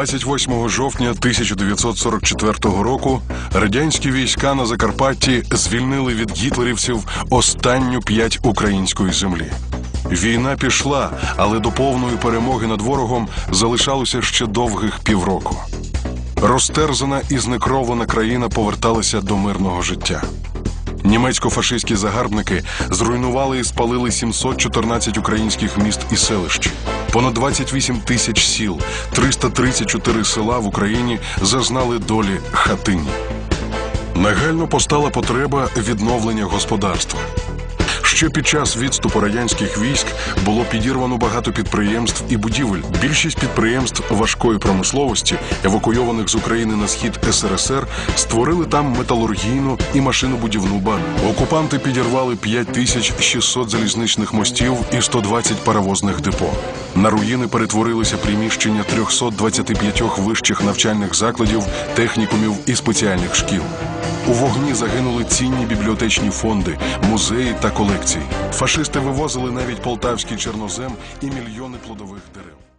28 жовтня 1944 року радянські війська на Закарпатті звільнили від гітлерівців останню п'ять української землі. Війна пішла, але до повної перемоги над ворогом залишалося ще довгих півроку. Розтерзана і знекровлена країна поверталася до мирного життя. Німецько-фашистські загарбники зруйнували і спалили 714 українських міст і селищ. Понад 28 тисяч сіл, 334 села в Україні зазнали долі хатині. Нагально постала потреба відновлення господарства. Ще під час відступу радянських військ було підірвано багато підприємств і будівель. Більшість підприємств важкої промисловості, евакуйованих з України на схід СРСР, створили там металургійну і машинобудівну базу. Окупанти підірвали 5600 залізничних мостів і 120 паровозних депо. На руїни перетворилися приміщення 325 вищих навчальних закладів, технікумів і спеціальних шкіл. У вогні загинули цінні бібліотечні фонди, музеї та колекції. Фашисти вивозили навіть полтавський чорнозем і мільйони плодових дерев.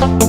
Thank